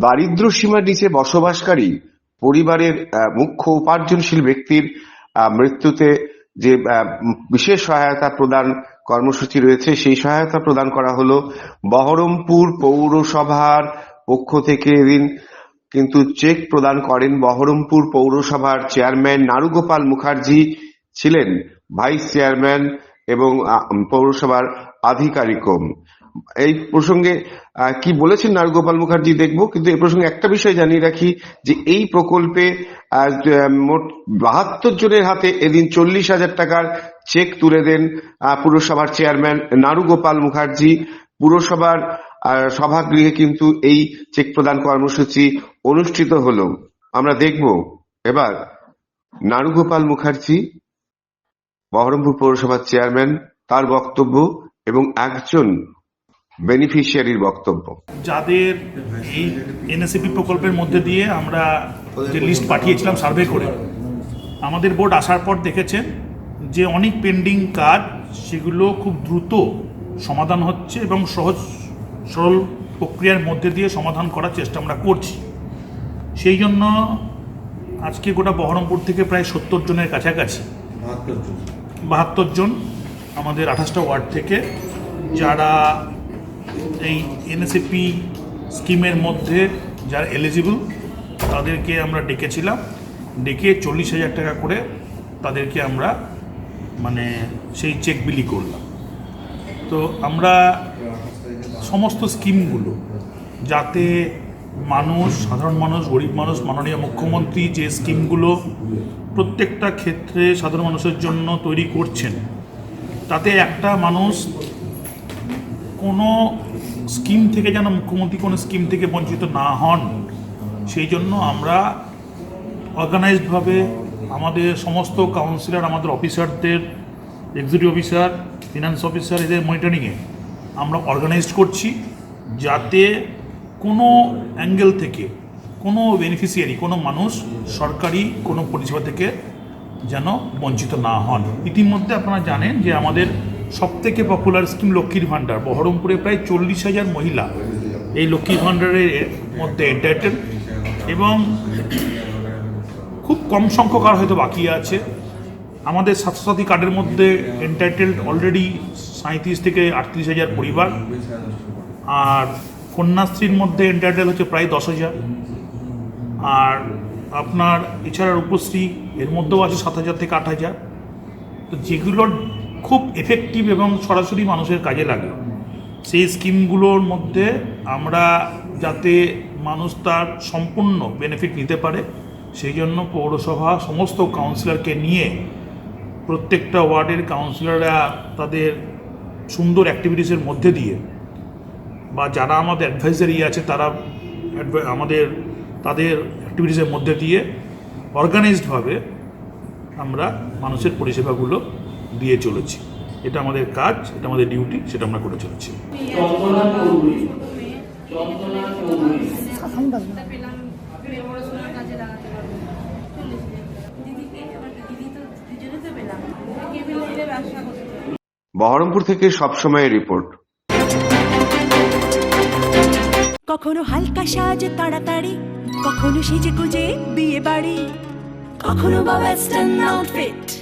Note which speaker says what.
Speaker 1: দারিদ্র্য সীমার নিচে বসবাসকারী পরিবারের মুখ্য উপার্জনশীল ব্যক্তির মৃত্যুতে যে বিশেষ সহায়তা প্রদান কর্মসূচি রয়েছে, সেই সহায়তা প্রদান করা হলো বহরমপুর পৌরসভার পক্ষ থেকে এদিন। কিন্তু চেক প্রদান করেন বহরমপুর পৌরসভার চেয়ারম্যান নারুগোপাল মুখার্জি ছিলেন ভাইস চেয়ারম্যান এবং পৌরসভার আধিকারিকও। এই প্রসঙ্গে কি বলেছেন নারুগোপাল মুখার্জি দেখব, কিন্তু এই প্রসঙ্গে একটা বিষয় জানিয়ে রাখি যে এই প্রকল্পে মোট বাহাত্তর জনের হাতে এদিন চল্লিশ হাজার টাকার চেক তুলে দেন পুরসভার চেয়ারম্যান নারুগোপাল মুখার্জি। পুরসভার সভাগৃহে কিন্তু এই চেক প্রদান কর্মসূচি অনুষ্ঠিত হলো। আমরা দেখব এবার নারুগোপাল মুখার্জি, বহরমপুর পৌরসভার চেয়ারম্যান, তার বক্তব্য এবং একজন বেনিফিশিয়ারির বক্তব্য।
Speaker 2: যাদের এই এনএসিপি প্রকল্পের মধ্যে দিয়ে আমরা যে লিস্ট পাঠিয়েছিলাম সার্ভে করে, আমাদের বোর্ড আসার পর দেখেছেন যে অনেক পেন্ডিং কাজ, সেগুলো খুব দ্রুত সমাধান হচ্ছে এবং সহজ, সরল প্রক্রিয়ার মধ্যে দিয়ে সমাধান করার চেষ্টা আমরা করছি। সেই জন্য আজকে গোটা বহরমপুর থেকে প্রায় সত্তর জনের কাছাকাছি বাহাত্তর জন আমাদের আঠাশটা ওয়ার্ড থেকে, যারা এই এনএসএপি স্কিমের মধ্যে যারা এলিজিবল তাদেরকে আমরা ডেকেছিলাম। ডেকে চল্লিশ হাজার টাকা করে তাদেরকে আমরা মানে সেই চেক বিলি করলাম। তো আমরা সমস্ত স্কিমগুলো যাতে মানুষ, সাধারণ মানুষ, গরিব মানুষ, মাননীয় মুখ্যমন্ত্রী যে স্কিমগুলো প্রত্যেকটা ক্ষেত্রে সাধারণ মানুষের জন্য তৈরি করছেন, তাতে একটা মানুষ কোনো স্কিম থেকে যেন মুখ্যমন্ত্রী কোনো স্কিম থেকে বঞ্চিত না হন, সেই জন্য আমরা অর্গানাইজডভাবে আমাদের সমস্ত কাউন্সিলর আমাদের অফিসারদের এক্সিকিউটিভ অফিসার ফিনান্স অফিসার এদের মনিটরিংয়ে আমরা অর্গানাইজড করছি যাতে কোনো অ্যাঙ্গেল থেকে কোনো বেনিফিশিয়ারি কোনো মানুষ সরকারি কোনো পরিষেবা থেকে যেন বঞ্চিত না হন। ইতিমধ্যে আপনারা জানেন যে আমাদের সবথেকে পপুলার স্কিম লক্ষ্মীর ভাণ্ডার। বহরমপুরে প্রায় চল্লিশ হাজার মহিলা এই লক্ষ্মীর ভাণ্ডারের মধ্যে এন্টারটেন এবং খুব কম সংখ্যক আর হয়তো বাকি আছে। আমাদের স্বাস্থ্যসাথী কার্ডের মধ্যে এন্টাইটেলড অলরেডি সাঁত্রিশ থেকে আটত্রিশ হাজার পরিবার। আর কন্যাশ্রীর মধ্যে এন্টাইটেল হচ্ছে প্রায় দশ হাজার। আর আপনার এছাড়া রূপশ্রী, এর মধ্যেও আছে সাত হাজার থেকে আট হাজার। তো যেগুলোর খুব এফেক্টিভ এবং সরাসরি মানুষের কাজে লাগে। সেই স্কিমগুলোর মধ্যে আমরা যাতে মানুষ তার সম্পূর্ণ বেনিফিট নিতে পারে, সেই জন্য পৌরসভা সমস্ত কাউন্সিলরকে নিয়ে প্রত্যেকটা ওয়ার্ডের কাউন্সিলররা তাদের সুন্দর অ্যাক্টিভিটিসের মধ্যে দিয়ে বা যারা আমাদের অ্যাডভাইজারি আছে তারা আমাদের, তাদের অ্যাক্টিভিটিসের মধ্যে দিয়ে অর্গানাইজডভাবে আমরা মানুষের পরিষেবাগুলো দিয়ে চলেছি। এটা আমাদের কাজ এটা আমাদের ডিউটি সেটা আমরা করে চলেছি।
Speaker 1: বহরমপুর থেকে সবসময় রিপোর্ট
Speaker 3: কখনো হালকা সাজ তাড়াতাড়ি কখনো সেজে গুজে বিয়ে বাড়ি কখনো বা ওয়েস্টার্ন আউটফিট